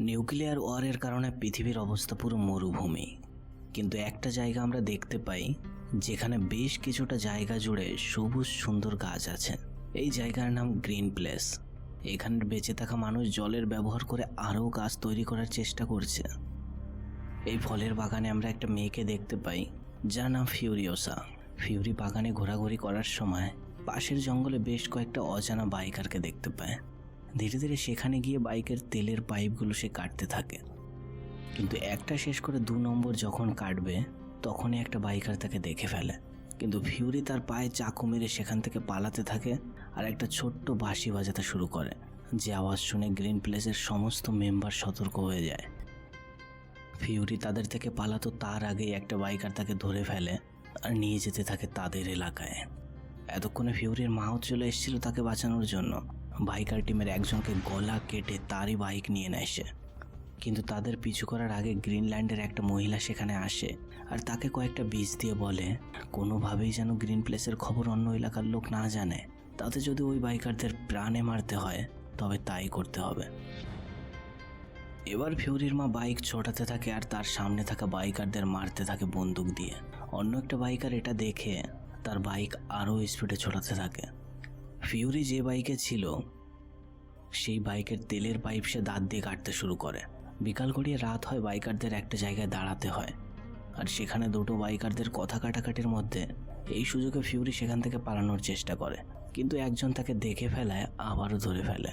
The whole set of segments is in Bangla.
নিউক্লিয়ার ওয়ারের কারণে পৃথিবীর অবস্থা পুরো মরুভূমি। কিন্তু একটা জায়গা আমরা দেখতে পাই, যেখানে বেশ কিছুটা জায়গা জুড়ে সবুজ সুন্দর গাছ আছে। এই জায়গার নাম গ্রিন প্লেস এখানে বেঁচে থাকা মানুষ জলের ব্যবহার করে আরও গাছ তৈরি করার চেষ্টা করছে। এই ফলের বাগানে আমরা একটা মেয়েকে দেখতে পাই, যার নাম ফিউরিওসা ফিউরি বাগানে ঘোরাঘুরি করার সময় পাশের জঙ্গলে বেশ কয়েকটা অজানা বাইকারকে দেখতে পায়। ধীরে ধীরে সেখানে গিয়ে বাইকের তেলের পাইপগুলো সে কাটতে থাকে। কিন্তু একটা শেষ করে দু নম্বর যখন কাটবে, তখনই একটা বাইকার তাকে দেখে ফেলে। কিন্তু ফিউরি তার পায়ে চাকু মেরে সেখান থেকে পালাতে থাকে আর একটা ছোট্ট বাঁশি বাজাতে শুরু করে, যে আওয়াজ শুনে গ্রিন প্লেসের সমস্ত মেম্বার সতর্ক হয়ে যায়। ফিউরি তাদের থেকে পালাতো তার আগেই একটা বাইকার তাকে ধরে ফেলে আর নিয়ে যেতে থাকে তাদের এলাকায়। এতক্ষণে ফিউরির মাও চলে এসেছিল তাকে বাঁচানোর জন্য। বাইকার টিমের একজনকে গলা কেটে তারই বাইক নিয়ে নেয় সে। কিন্তু তাদের পিছু করার আগে গ্রিনল্যান্ডের একটা মহিলা সেখানে আসে আর তাকে কয়েকটা বীজ দিয়ে বলে, কোনোভাবেই যেন গ্রিন প্লেসের খবর অন্য এলাকার লোক না জানে। তাতে যদি ওই বাইকারদের প্রাণে মারতে হয়, তবে তাই করতে হবে। এবার ফিউরির মা বাইক ছোটাতে থাকে আর তার সামনে থাকা বাইকারদের মারতে থাকে বন্দুক দিয়ে। অন্য একটা বাইকার এটা দেখে তার বাইক আরও স্পিডে ছোটাতে থাকে। ফিউরি যে বাইকে ছিল সেই বাইকের তেলের পাইপ সে দাঁত দিয়ে কাটতে শুরু করে। বিকাল গড়িয়ে রাত হয় বাইকারদের একটা জায়গায় দাঁড়াতে হয়। আর সেখানে দুটো বাইকারদের কথা কাটাকাটির মধ্যে এই সুযোগে ফিউরি সেখান থেকে পালানোর চেষ্টা করে। কিন্তু একজন তাকে দেখে ফেলায়, আবারও ধরে ফেলে।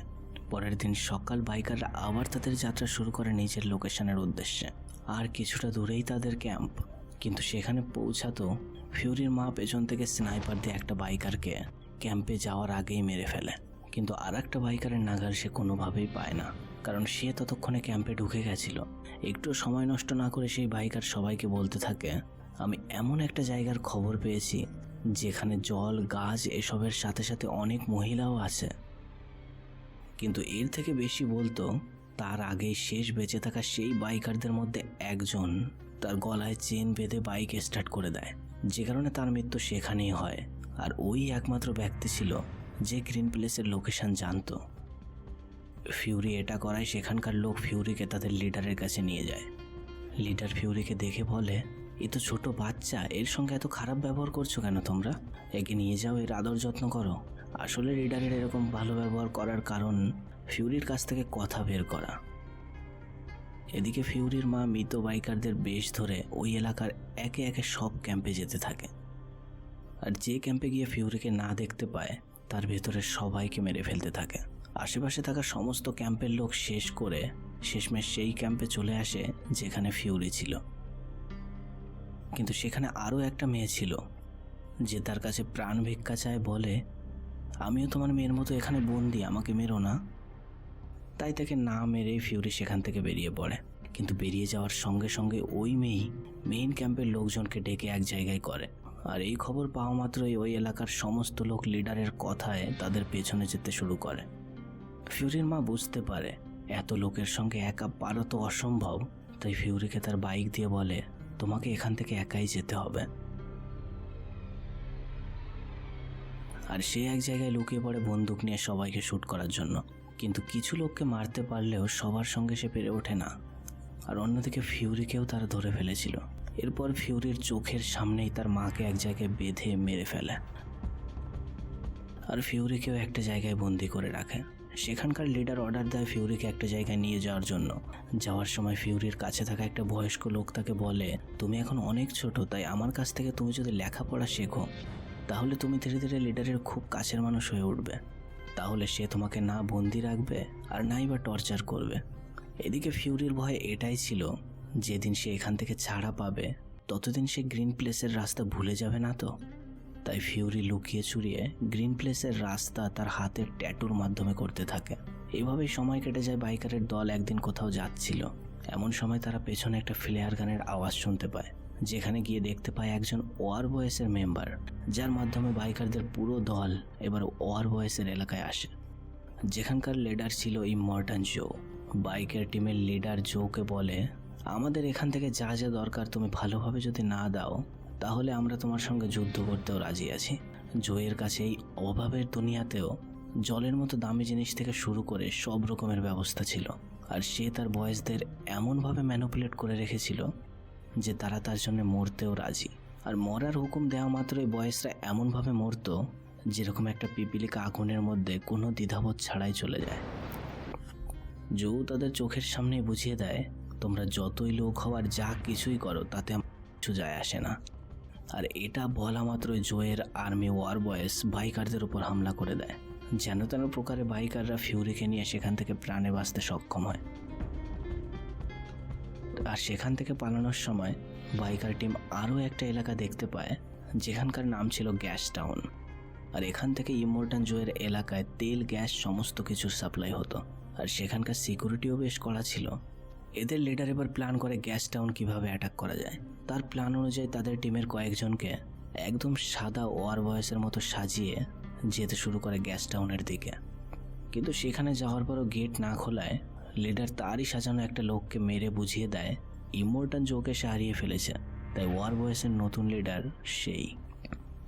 পরের দিন সকাল বাইকাররা আবার তাদের যাত্রা শুরু করে নিজের লোকেশনের উদ্দেশ্যে। আর কিছুটা দূরেই তাদের ক্যাম্প। কিন্তু সেখানে পৌঁছাতো ফিউরির মা পেছন থেকে স্নাইপার দিয়ে একটা বাইকারকে ক্যাম্পে যাওয়ার আগেই মেরে ফেলে। কিন্তু আর একটা বাইকারের নাগাল সে কোনোভাবেই পায় না, কারণ সে ততক্ষণে ক্যাম্পে ঢুকে গেছিল। একটু সময় নষ্ট না করে সেই বাইকার সবাইকে বলতে থাকে, আমি এমন একটা জায়গার খবর পেয়েছি, যেখানে জল, গাছ, এসবের সাথে সাথে অনেক মহিলাও আছে। কিন্তু এর থেকে বেশি বলতো, তার আগে শেষ বেঁচে থাকা সেই বাইকারদের মধ্যে একজন তার গলায় চেন বেঁধে বাইক স্টার্ট করে দেয়, যে কারণে তার মৃত্যু সেখানেই হয়। আর ওই একমাত্র ব্যক্তি ছিল যে গ্রিন প্লেসের লোকেশন জানতো, ফিউরি এটা করায় সেখানকার লোক ফিউরিকে তাদের লিডারের কাছে নিয়ে যায়। লিডার ফিউরিকে দেখে বলে, এ তো ছোট বাচ্চা, এর সঙ্গে এত খারাপ ব্যবহার করছ কেন তোমরা? একে নিয়ে যাও, এর আদর যত্ন করো। আসলে লিডারের এরকম ভালো ব্যবহার করার কারণ ফিউরির কাছ থেকে কথা বের করা। এদিকে ফিউরির মা মৃত বাইকারদের বেশ ধরে ওই এলাকার একে একে সব ক্যাম্পে যেতে থাকে। আর যে ক্যাম্পে গিয়ে ফিউরিকে না দেখতে পায় তার ভেতরে সবাইকে মেরে ফেলতে থাকে। আশেপাশে থাকা সমস্ত ক্যাম্পের লোক শেষ করে শেষমেশ সেই ক্যাম্পে চলে আসে, যেখানে ফিউরি ছিল। কিন্তু সেখানে আরও একটা মেয়ে ছিল, যে তার কাছে প্রাণ ভিক্ষা চায় বলে, আমিও তোমার মেয়ের মতো এখানে বন্দি, আমাকে মেরো না। তাই তাকে না মেরে ফিউরি সেখান থেকে বেরিয়ে পড়ে। কিন্তু বেরিয়ে যাওয়ার সঙ্গে সঙ্গে ওই মেয়েই মেইন ক্যাম্পের লোকজনকে ডেকে এক জায়গায় করে। আর এই খবর পাওয়া মাত্রই ওই এলাকার সমস্ত লোক লিডারের কথায় তাদের পেছনে যেতে শুরু করে। ফিউরির মা বুঝতে পারে, এত লোকের সঙ্গে একা পারা তো অসম্ভব, তাই ফিউরিকে তার বাইক দিয়ে বলে, তোমাকে এখান থেকে একাই যেতে হবে। আর সে এক জায়গায় লুকিয়ে পড়ে বন্দুক নিয়ে সবাইকে শ্যুট করার জন্য। কিন্তু কিছু লোককে মারতে পারলেও সবার সঙ্গে সে পেরে ওঠে না। আর অন্যদিকে ফিউরিকেও তারা ধরে ফেলেছিল। এরপর ফিউরির চোখের সামনেই তার মাকে এক জায়গায় বেঁধে মেরে ফেলে। আর ফিউরিকেও একটা জায়গায় বন্দি করে রাখে। সেখানকার লিডার অর্ডার দেয় ফিউরিকে একটা জায়গায় নিয়ে যাওয়ার জন্য। যাওয়ার সময় ফিউরির কাছে থাকা একটা বয়স্ক লোক তাকে বলে, তুমি এখন অনেক ছোট, তাই আমার কাছ থেকে তুমি যদি লেখাপড়া শেখো, তাহলে তুমি ধীরে ধীরে লিডারের খুব কাছের মানুষ হয়ে উঠবে। তাহলে সে তোমাকে না বন্দি রাখবে আর নাই বা টর্চার করবে। এদিকে ফিউরির ভয় এটাই ছিল যেদিন সে এখান থেকে ছাড়া পাবে, ততদিন সে গ্রিন প্লেসের রাস্তা ভুলে যাবে না তো? তাই ফিউরি লুকিয়ে চুরিয়ে গ্রিন প্লেসের রাস্তা তার হাতের ট্যাটুর মাধ্যমে করতে থাকে। এইভাবেই সময় কেটে যায় বাইকারের দল একদিন কোথাও যাচ্ছিল। এমন সময় তারা পেছনে একটা ফ্লেয়ার গানের আওয়াজ শুনতে পায়, যেখানে গিয়ে দেখতে পায় একজন ওয়ার বয়েসের মেম্বার, যার মাধ্যমে বাইকারদের পুরো দল এবার ওয়ার বয়েসের এলাকায় আসে। যেখানকার লিডার ছিল ইমর্টান জো। বাইকের টিমের লিডার জোকে বলে আমাদের এখান থেকে যা যা দরকার তুমি ভালোভাবে যদি না দাও, তাহলে আমরা তোমার সঙ্গে যুদ্ধ করতেও রাজি আছি। জোয়ের কাছে এই অভাবের দুনিয়াতেও জলের মতো দামি জিনিস থেকে শুরু করে সব রকমের ব্যবস্থা ছিল। আর সে তার বয়েসদের এমনভাবে ম্যানুপুলেট করে রেখেছিল যে তারা তার জন্য মরতেও রাজি। আর মরার হুকুম দেওয়া মাত্রই বয়েসরা এমনভাবে মরতো যেরকম একটা পিপিলিকা আগুনের মধ্যে কোনো দ্বিধাবোধ ছাড়াই চলে যায়। জো তাদের চোখের সামনে বুঝিয়ে দেয় তোমরা যতই লোক হওয়ার যা কিছুই করো, তাতে কিছু যায় আসে না। আর এটা বলা মাত্রই জোয়ের আর্মি ওয়ার বয়েস বাইকারদের উপর হামলা করে দেয়। যেন তেন প্রকারে বাইকাররা ফিউরিকে নিয়ে সেখান থেকে প্রাণে বাঁচতে সক্ষম হয়। আর সেখান থেকে পালানোর সময় বাইকার টিম আরও একটা এলাকা দেখতে পায়, যেখানকার নাম ছিল গ্যাস টাউন। আর এখান থেকে ইমোর্টান জোয়ের এলাকায় তেল, গ্যাস সমস্ত কিছুর সাপ্লাই হতো। আর সেখানকার সিকিউরিটিও বেশ করা ছিল। এদের লিডার এবার প্ল্যান করে গ্যাস টাউন কীভাবে অ্যাটাক করা যায়। তার প্ল্যান অনুযায়ী তাদের টিমের কয়েকজনকে একদম সাদা ওয়ার বয়সের মতো সাজিয়ে যেতে শুরু করে গ্যাস টাউনের দিকে। কিন্তু সেখানে যাওয়ার পরও গেট না খোলায় লিডার তারই সাজানো একটা লোককে মেরে বুঝিয়ে দেয় ইমোর্টান জোকে সে হারিয়ে ফেলেছে। তাই ওয়ার বয়েসের নতুন লিডার সেই।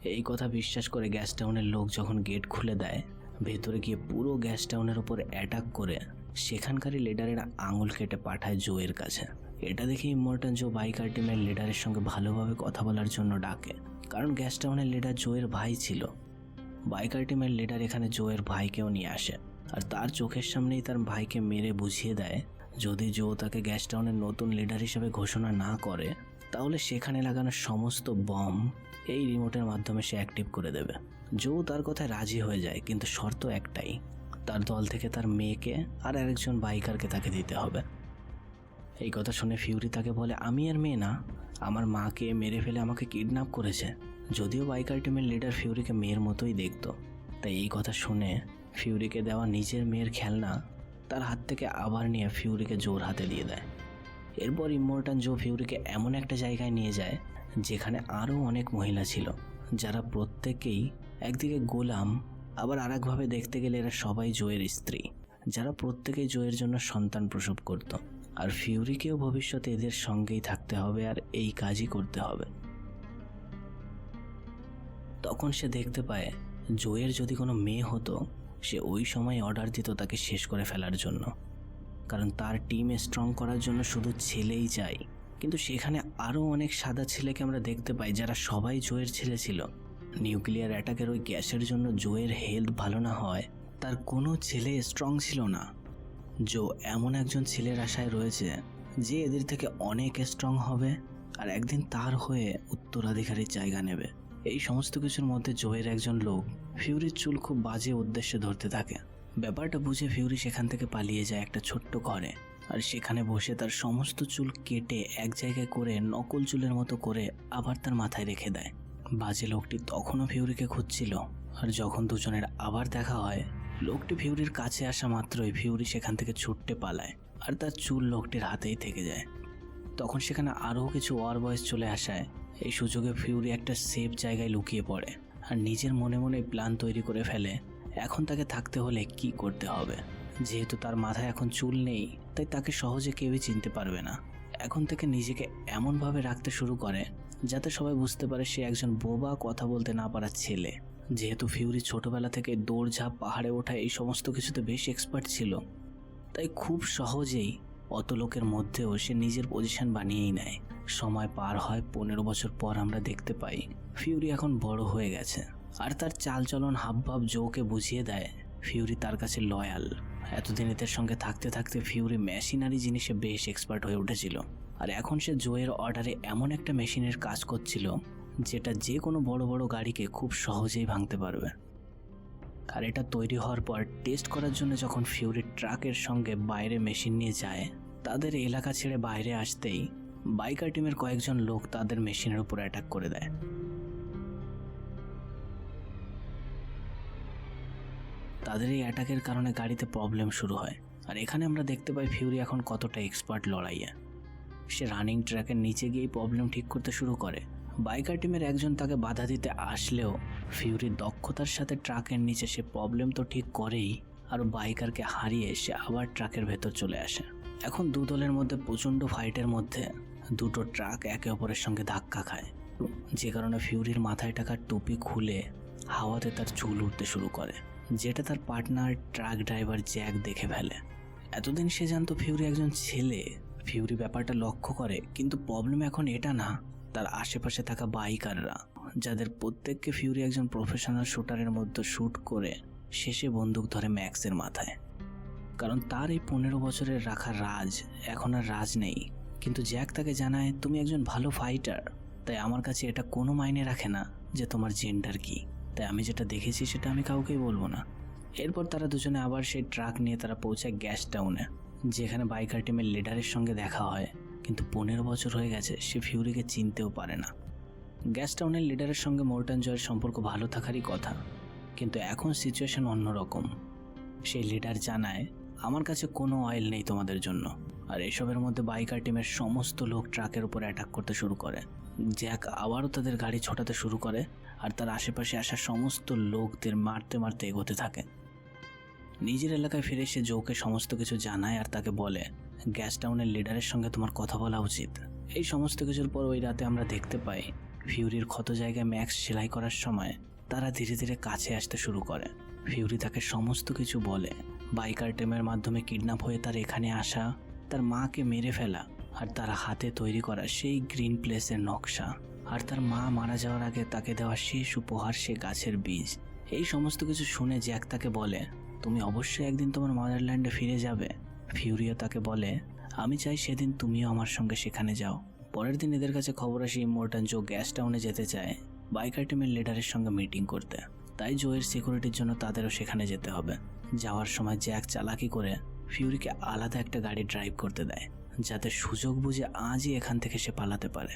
এই কথা বিশ্বাস করে গ্যাস টাউনের লোক যখন গেট খুলে দেয়, ভেতরে গিয়ে পুরো গ্যাস টাউনের উপর অ্যাটাক করে সেখানকারই লিডারেরা আঙুল কেটে পাঠায় জোয়ের কাছে। এটা দেখে ইমোর্টান জো বাইকার টিমের লিডারের সঙ্গে ভালোভাবে কথা বলার জন্য ডাকে। কারণ গ্যাস টাউনের লিডার জোয়ের ভাই ছিল। বাইকার টিমের লিডার এখানে জোয়ের ভাইকেও নিয়ে আসে। আর তার চোখের সামনেই তার ভাইকে মেরে বুঝিয়ে দেয়, যদি জো তাকে গ্যাস টাউনের নতুন লিডার হিসেবে ঘোষণা না করে, তাহলে সেখানে লাগানো সমস্ত বম এই রিমোটের মাধ্যমে সে অ্যাক্টিভ করে দেবে। জো তার কথায় রাজি হয়ে যায়, কিন্তু শর্ত একটাই। তার দল থেকে তার মেয়েকে আর আরেকজন বাইকারকে তাকে দিতে হবে। এই কথা শুনে ফিউরি তাকে বলে, আমি আর মেয়ে না, আমার মাকে মেরে ফেলে আমাকে কিডন্যাপ করেছে। যদিও বাইকার টিমের লিডার ফিউরিকে মেয়ের মতোই দেখত। তাই এই কথা শুনে ফিউরিকে দেওয়া নিজের মেয়ের খেলনা তার হাত থেকে আবার নিয়ে ফিউরিকে জোর হাতে দিয়ে দেয়। এরপর ইমোর্টান জো ফিউরিকে এমন একটা জায়গায় নিয়ে যায়, যেখানে আরও অনেক মহিলা ছিল, যারা প্রত্যেকেই একদিকে গোলাম আবার আরেকভাবে দেখতে গেলে এরা সবাই জোয়ের স্ত্রী, যারা প্রত্যেকেই জোয়ের জন্য সন্তান প্রসব করত। আর ফিউরিকেও ভবিষ্যতে এদের সঙ্গেই থাকতে হবে আর এই কাজই করতে হবে। তখন সে দেখতে পায়, জোয়ের যদি কোনো মেয়ে হতো, সে ওই সময় অর্ডার দিত তাকে শেষ করে ফেলার জন্য। কারণ তার টিম স্ট্রং করার জন্য শুধু ছেলেই চাই। কিন্তু সেখানে আরও অনেক সাদা ছেলেকে আমরা দেখতে পাই, যারা সবাই জোয়ের ছেলে ছিল। নিউক্লিয়ার অ্যাটাকের ওই গ্যাসের জন্য জোয়ের হেলথ ভালো না হয়, তার কোনো ছেলে স্ট্রং ছিল না। জো এমন একজন ছেলের আশায় রয়েছে যে এদের থেকে অনেক স্ট্রং হবে আর একদিন তার হয়ে উত্তরাধিকারীর জায়গা নেবে। এই সমস্ত কিছুর মধ্যে জোয়ের একজন লোক ফিউরির চুল খুব বাজে উদ্দেশ্যে ধরতে থাকে। ব্যাপারটা বুঝে ফিউরি সেখান থেকে পালিয়ে যায় একটা ছোট্ট ঘরে আর সেখানে বসে তার সমস্ত চুল কেটে এক জায়গায় করে নকল চুলের মতো করে আবার তার মাথায় রেখে দেয়। বাজে লোকটি তখনও ফিউরিকে খুঁজছিল, আর যখন দুজনের আবার দেখা হয়, লোকটি ফিউরির কাছে আসা মাত্রই ফিউরি সেখান থেকে ছুটতে পালায়, আর তার চুল লোকটির হাতেই থেকে যায়। তখন সেখানে আরও কিছু ওয়ার বয়স চলে আসায়, এই সুযোগে ফিউরি একটা সেফ জায়গায় লুকিয়ে পড়ে, আর নিজের মনে মনে প্ল্যান তৈরি করে ফেলে, এখন তাকে থাকতে হলে কি করতে হবে। যেহেতু তার মাথায় এখন চুল নেই, তাই তাকে সহজে কেউই চিনতে পারবে না। এখন থেকে নিজেকে এমনভাবে রাখতে শুরু করে যাতে সবাই বুঝতে পারে সে একজন বোবা কথা বলতে না পারার ছেলে। যেহেতু ফিউরি ছোটবেলা থেকে দৌড়ঝাঁপ, পাহাড়ে ওঠা এই সমস্ত কিছুতে বেশ এক্সপার্ট ছিল, তাই খুব সহজেই অত লোকের মধ্যেও সে নিজের পজিশন বানিয়েই নেয়। সময় পার হয়, পনেরো বছর পর আমরা দেখতে পাই ফিউরি এখন বড় হয়ে গেছে। আর তার চালচলন হাবভাব জোকে বুঝিয়ে দেয় ফিউরি তার কাছে লয়াল এতদিন এদের সঙ্গে থাকতে থাকতে ফিউরি মেশিনারি জিনিসে বেশ এক্সপার্ট হয়ে উঠেছিল। আর এখন সে জোয়ের অর্ডারে এমন একটা মেশিনের কাজ করছিল, যেটা যে কোনো বড় বড় গাড়িকে খুব সহজেই ভাঙতে পারবে। আর এটা তৈরি হওয়ার পর টেস্ট করার জন্য যখন ফিউরি ট্রাকের সঙ্গে বাইরে মেশিন নিয়ে যায়, তাদের এলাকা ছেড়ে বাইরে আসতেই বাইকার টিমের কয়েকজন লোক তাদের মেশিনের উপর অ্যাটাক করে দেয়। তাদের এই অ্যাটাকের কারণে গাড়িতে প্রবলেম শুরু হয়। আর এখানে আমরা দেখতে পাই ফিউরি এখন কতটা এক্সপার্ট লড়াইয়ে। সে রানিং ট্র্যাকের নিচে গিয়েই প্রবলেম ঠিক করতে শুরু করে। বাইকার টিমের একজন তাকে বাধা দিতে আসলেও ফিউরির দক্ষতার সাথে ট্রাকের নিচে সে প্রবলেম তো ঠিক করেই, আর বাইকারকে হারিয়ে সে আবার ট্রাকের ভেতর চলে আসে। এখন দু দলের মধ্যে প্রচণ্ড ফাইটের মধ্যে দুটো ট্রাক একে অপরের সঙ্গে ধাক্কা খায়। যে কারণে ফিউরির মাথায় টাকার টুপি খুলে হাওয়াতে তার চুল উঠতে শুরু করে, যেটা তার পার্টনার ট্রাক ড্রাইভার জ্যাক দেখে ফেলে। এতদিন সে জানতো ফিউরি একজন ছেলে ফিউরি ব্যাপারটা লক্ষ্য করে, কিন্তু প্রবলেম এখন এটা না, তার আশেপাশে থাকা বাইকাররা যাদের প্রত্যেককে ফিউরি একজন প্রফেশনাল শুটারের মধ্যে শ্যুট করে, শেষে বন্দুক ধরে ম্যাক্সের মাথায়। কারণ তার এই পনেরো বছরের রাখা রাজ এখন আর রাজ নেই। কিন্তু জ্যাক তাকে জানায়, তুমি একজন ভালো ফাইটার তাই আমার কাছে এটা কোনো মাইনে রাখে না যে তোমার জেন্ডার কি। তাই আমি যেটা দেখেছি সেটা আমি কাউকেই বলব না। এরপর তারা দুজনে আবার সেই ট্রাক নিয়ে তারা পৌঁছায় গ্যাস টাউনে যেখানে বাইকার টিমের লিডারের সঙ্গে দেখা হয়, কিন্তু পনেরো বছর হয়ে গেছে সে ফিউরিকে চিনতেও পারে না। গ্যাস টাউনের লিডারের সঙ্গে মোর্টান জয়ের সম্পর্ক ভালো থাকারই কথা, কিন্তু এখন সিচুয়েশন অন্যরকম সেই লিডার জানায়, আমার কাছে কোনো অয়েল নেই তোমাদের জন্য। আর এসবের মধ্যে বাইকার টিমের সমস্ত লোক ট্রাকের উপর অ্যাটাক করতে শুরু করে। জ্যাক আবারও তাদের গাড়ি ছোটাতে শুরু করে, আর তার আশেপাশে আসা সমস্ত লোকদের মারতে মারতে এগোতে থাকে। নিজের এলাকায় ফিরে সে জোকে সমস্ত কিছু জানায় আর তাকে বলে, গ্যাস টাউনের লিডারের সঙ্গে তোমার কথা বলা উচিত। এই সমস্ত কিছুর পর ওই রাতে আমরা দেখতে পাই, ফিউরির ক্ষত জায়গায় ম্যাক্স সেলাই করার সময় তারা ধীরে ধীরে কাছে আসতে শুরু করে। ফিউরি তাকে সমস্ত কিছু বলে, বাইকার টিমের মাধ্যমে কিডন্যাপ হয়ে তার এখানে আসা, তার মাকে মেরে ফেলা, আর তার হাতে তৈরি করা সেই গ্রিন প্লেসের নকশা, আর তার মা মারা যাওয়ার আগে তাকে দেওয়া শেষ উপহার সে গাছের বীজ। এই সমস্ত কিছু শুনে জ্যাক তাকে বলে তুমি অবশ্যই একদিন তোমার মাদারল্যান্ডে ফিরে যাবে। ফিউরিও তাকে বলে, আমি চাই সেদিন তুমিও আমার সঙ্গে সেখানে যাও। পরের দিন এদের কাছে খবর আসে ইমোর্টান জো গ্যাস টাউনে যেতে চায় বাইকার টিমের লিডারের সঙ্গে মিটিং করতে। তাই জোয়ের সিকিউরিটির জন্য তাদেরও সেখানে যেতে হবে। যাওয়ার সময় জ্যাক চালাকি করে ফিউরিকে আলাদা একটা গাড়ি ড্রাইভ করতে দেয়, যাতে সুযোগ বুঝে আজই এখান থেকে সে পালাতে পারে।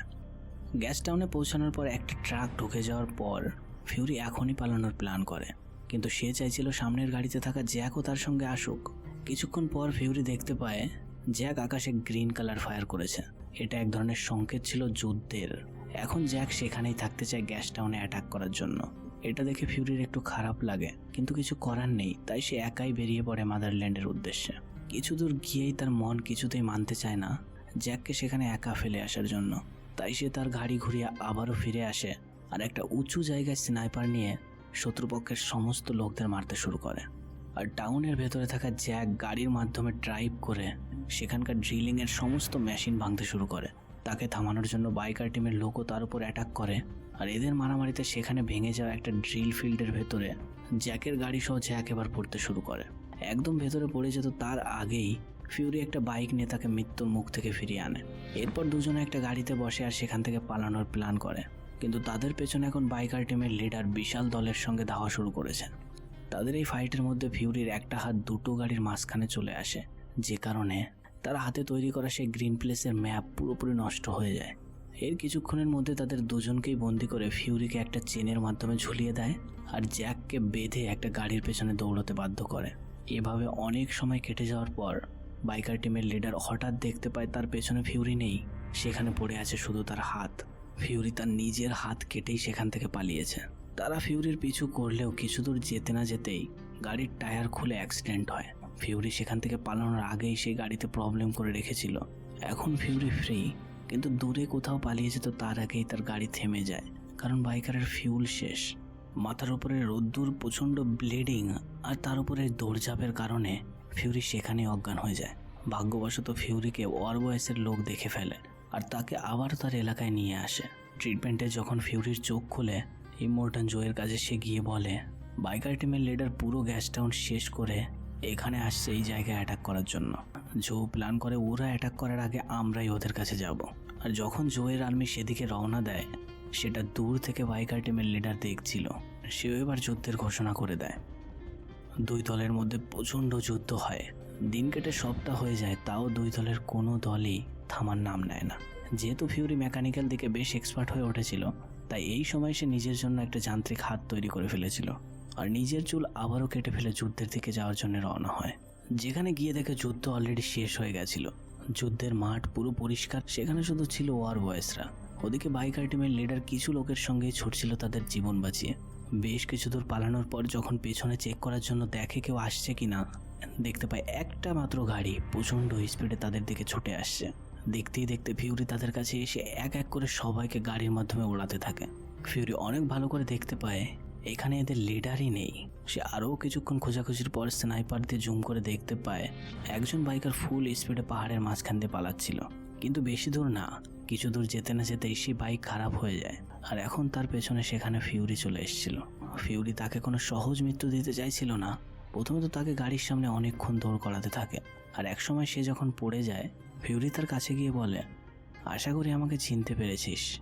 গ্যাস টাউনে পৌঁছানোর পর একটা ট্রাক ঢুকে যাওয়ার পর ফিউরি এখনই পালানোর প্ল্যান করে। কিন্তু সে চাইছিল সামনের গাড়িতে থাকা জ্যাকও তার সঙ্গে আসুক। কিছুক্ষণ পর ফিউরি দেখতে পায়, জ্যাক আকাশে গ্রিন কালার ফায়ার করেছে। এটা এক ধরনের সংকেত ছিল যুদ্ধের। এখন জ্যাক সেখানেই থাকতে চায় গ্যাস টাউনে অ্যাটাক করার জন্য। এটা দেখে ফিউরির একটু খারাপ লাগে, কিন্তু কিছু করার নেই, তাই সে একাই বেরিয়ে পড়ে মাদারল্যান্ডের উদ্দেশ্যে। কিছু দূর গিয়েই তার মন কিছুতেই মানতে চায় না, জ্যাককে সেখানে একা ফেলে আসার জন্য। তাই সে তার গাড়ি ঘুরিয়ে আবারও ফিরে আসে, আর একটা উঁচু জায়গায় স্নাইপার নিয়ে শত্রুপক্ষের সমস্ত লোকদের মারতে শুরু করে। আর টাউনের ভেতরে থাকা জ্যাক গাড়ির মাধ্যমে ড্রাইভ করে সেখানকার ড্রিলিংয়ের সমস্ত মেশিন ভাঙতে শুরু করে। তাকে থামানোর জন্য বাইকার টিমের লোকও তার উপর অ্যাটাক করে। আর এদের মারামারিতে সেখানে ভেঙে যাওয়া একটা ড্রিল ফিল্ডের ভেতরে জ্যাকের গাড়ি সহ জ্যাক এবার পড়তে শুরু করে। একদম ভেতরে পড়ে যেত তার আগেই ফিউরি একটা বাইক নিয়ে তাকে মৃত্যুর মুখ থেকে ফিরিয়ে আনে। এরপর দুজনে একটা গাড়িতে বসে আর সেখান থেকে পালানোর প্ল্যান করে। কিন্তু তাদের পেছনে এখন বাইকার টিমের লিডার বিশাল দলের সঙ্গে ধাওয়া শুরু করেছেন। তাদের এই ফাইটের মধ্যে ফিউরির একটা হাত দুটো গাড়ির মাঝখানে চলে আসে, যে কারণে তার হাতে তৈরি করা সেই গ্রিন প্লেসের ম্যাপ পুরোপুরি নষ্ট হয়ে যায়। এর কিছুক্ষণের মধ্যে তাদের দুজনকেই বন্দি করে ফিউরিকে একটা চেনের মাধ্যমে ঝুলিয়ে দেয় আর জ্যাককে বেঁধে একটা গাড়ির পেছনে দৌড়তে বাধ্য করে। এভাবে অনেক সময় কেটে যাওয়ার পর বাইকার টিমের লিডার হঠাৎ দেখতে পায় তার পেছনে ফিউরি নেই, সেখানে পড়ে আছে শুধু তার হাত। ফিউরি তার নিজের হাত কেটেই সেখান থেকে পালিয়েছে। তারা ফিউরির পিছু করলেও কিছু দূর যেতে না যেতেই গাড়ির টায়ার খুলে অ্যাক্সিডেন্ট হয়। ফিউরি সেখান থেকে পালানোর আগেই সেই গাড়িতে প্রবলেম করে রেখেছিল। এখন ফিউরি ফ্রি, কিন্তু দূরে কোথাও পালিয়ে যেত তার আগেই তার গাড়ি থেমে যায়, কারণ বাইকারের ফিউল শেষ। মাথার উপরে রোদ্দুর, প্রচণ্ড ব্লিডিং আর তার উপরে দৌড়ঝাঁপের কারণে ফিউরি সেখানে অজ্ঞান হয়ে যায়। ভাগ্যবশত ফিউরিকে ওয়ার বয়সের লোক দেখে ফেলে। আর তাকে আবার তার এলাকায় নিয়ে আসে। ট্রিটমেন্টে যখন ফিউরির চোখ খুলে ইমোর্টান জোয়ের কাছে সে গিয়ে বলে বাইকার টিমের লিডার পুরো গ্যাস টাউন শেষ করে এখানে আসছে এই জায়গায় অ্যাটাক করার জন্য। জো প্ল্যান করে ওরা অ্যাটাক করার আগে আমরাই ওদের কাছে যাব। আর যখন জোয়ের আর্মি সেদিকে রওনা দেয়, সেটা দূর থেকে বাইকার টিমের লিডার দেখছিল। সেও এবার যুদ্ধের ঘোষণা করে দেয়। দুই দলের মধ্যে প্রচণ্ড যুদ্ধ হয়। দিন কেটে সপ্তাহ হয়ে যায়, তাও দুই দলের কোনো দলই থামার নাম নেয় না। যেহেতু ফিউরি মেকানিক্যাল দিকে বেশ এক্সপার্ট হয়ে উঠেছিল, তাই এই সময় সে নিজের জন্য একটা যান্ত্রিক হাত তৈরি করে ফেলেছিল। আর নিজের চুল আবারও কেটে ফেলে যুদ্ধের দিকে যাওয়ার জন্য রওনা হয়। যেখানে গিয়ে দেখে যুদ্ধ অলরেডি শেষ হয়ে গেছিল। যুদ্ধের মাঠ পুরো পরিষ্কার, সেখানে শুধু ছিল ওয়ার বয়েসরা ওদিকে বাইকার টিমের লিডার কিছু লোকের সঙ্গেই ছুটছিল তাদের জীবন বাঁচিয়ে। বেশ কিছু দূর পালানোর পর যখন পেছনে চেক করার জন্য দেখে কেউ আসছে কিনা, দেখতে পায় একটা মাত্র গাড়ি প্রচণ্ড স্পিডে তাদের দিকে ছুটে আসছে। দেখতেই দেখতে ফিউরি তাদের কাছে এসে এক এক করে সবাইকে গাড়ির মাধ্যমে ওড়াতে থাকে। ফিউরি অনেক ভালো করে দেখতে পায়, এখানে এদের লিডারই নেই। সে আরও কিছুক্ষণ খোঁজাখুঁজির পর স্নাইপার দিয়ে জুম করে দেখতে পায়, একজন বাইকার ফুল স্পিডে পাহাড়ের মাঝখান দিয়ে পালাচ্ছিল। কিন্তু বেশি দূর না, কিছু দূর যেতে না যেতেই সেই বাইক খারাপ হয়ে যায়। আর এখন তার পেছনে সেখানে ফিউরি চলে এসেছিল। ফিউরি তাকে কোনো সহজ মৃত্যু দিতে চাইছিল না। প্রথমে তো তাকে গাড়ির সামনে অনেকক্ষণ দৌড় করাতে থাকে। আর একসময় সে যখন পড়ে যায় ফিউরি তার কাছে গিয়ে বলে, আশা করি আমাকে চিনতে পেরেছিস।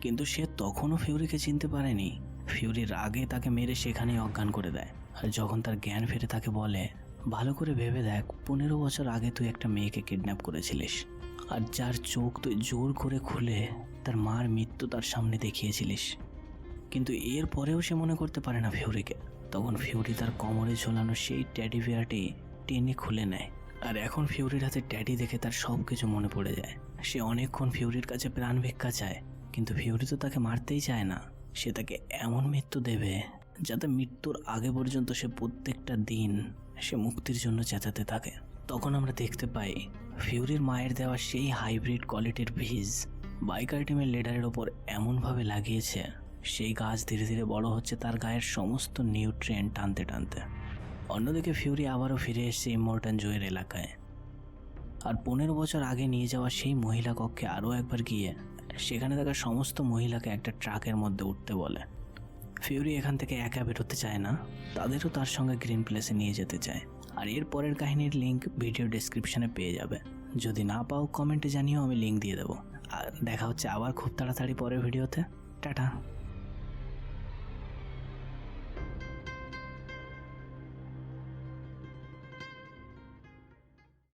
কিন্তু সে তখনও ফিউরিকে চিনতে পারেনি। ফিউরির আগে তাকে মেরে সেখানেই অজ্ঞান করে দেয়। আর যখন তার জ্ঞান ফিরে তাকে বলে, ভালো করে ভেবে দেখ, পনেরো বছর আগে তুই একটা মেয়েকে কিডন্যাপ করেছিলিস। আর যার চোখ তুই জোর করে খুলে তার মার মৃত্যু তার সামনে দেখিয়েছিলিস। কিন্তু এর পরেও সে মনে করতে পারে না ফিউরিকে। তখন ফিউরি তার কোমরে ঝোলানো সেই ট্যাডি বিয়ারটি টেনে খুলে নেয়। আর এখন ফিউরির হাতে ট্যাডি দেখে তার সব কিছু মনে পড়ে যায়। সে অনেকক্ষণ ফিউরির কাছে প্রাণ ভিক্ষা চায়, কিন্তু ফিউরি তো তাকে মারতেই চায় না। সে তাকে এমন মৃত্যু দেবে যাতে মৃত্যুর আগে পর্যন্ত সে প্রত্যেকটা দিন সে মুক্তির জন্য চেঁচাতে থাকে। তখন আমরা দেখতে পাই ফিউরির মায়ের দেওয়া সেই হাইব্রিড কোয়ালিটির বীজ বাইকার টিমের লেডারের ওপর এমনভাবে লাগিয়েছে, সেই গাছ ধীরে ধীরে বড় হচ্ছে তার গায়ের সমস্ত নিউট্রিয়েন্ট টানতে টানতে। অন্যদিকে ফিউরি আবারও ফিরে এসেছে ইমোর্টান জয়ের এলাকায়। আর পনেরো বছর আগে নিয়ে যাওয়া সেই মহিলা কক্ষে আরও একবার গিয়ে সেখানে থাকা সমস্ত মহিলাকে একটা ট্রাকের মধ্যে উঠতে বলে। ফিউরি এখান থেকে একা বেরোতে চায় না, তাদেরও তার সঙ্গে গ্রিন প্লেসে নিয়ে যেতে চায়। আর এর পরের কাহিনীর লিঙ্ক ভিডিও ডেসক্রিপশনে পেয়ে যাবে। যদি না পাও কমেন্টে জানিও, আমি লিঙ্ক দিয়ে দেবো। আর দেখা হচ্ছে আবার খুব তাড়াতাড়ি পরের ভিডিওতে। টাটা।